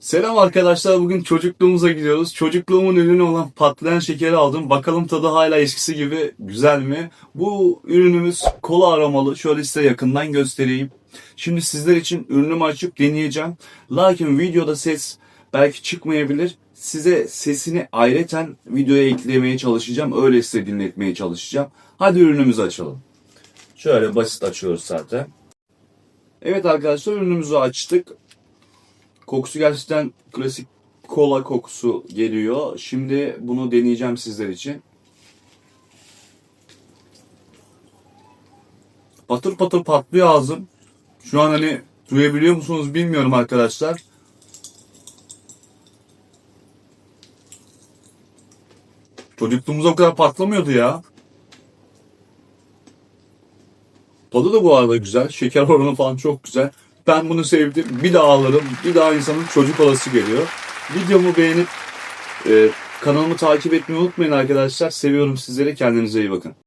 Selam arkadaşlar. Bugün çocukluğumuza gidiyoruz. Çocukluğumun ürünü olan patlayan şekeri aldım. Bakalım tadı hala eskisi gibi güzel mi? Bu ürünümüz kola aromalı. Şöyle size yakından göstereyim. Şimdi sizler için ürünümü açıp deneyeceğim. Lakin videoda ses belki çıkmayabilir. Size sesini ayreten videoya eklemeye çalışacağım. Öyle size dinletmeye çalışacağım. Hadi ürünümüzü açalım. Şöyle basit açıyoruz zaten. Evet arkadaşlar ürünümüzü açtık. Kokusu gerçekten klasik kola kokusu geliyor. Şimdi bunu deneyeceğim sizler için. Patır patır patlıyor ağzım. Şu an hani duyabiliyor musunuz bilmiyorum arkadaşlar. Çocukluğumuzda o kadar patlamıyordu ya. Tadı da bu arada güzel. Şeker oranı falan çok güzel. Ben bunu sevdim. Bir daha alırım. Bir daha insanın çocuk olası geliyor. Videomu beğenip e, kanalımı takip etmeyi unutmayın arkadaşlar. Seviyorum sizleri. Kendinize iyi bakın.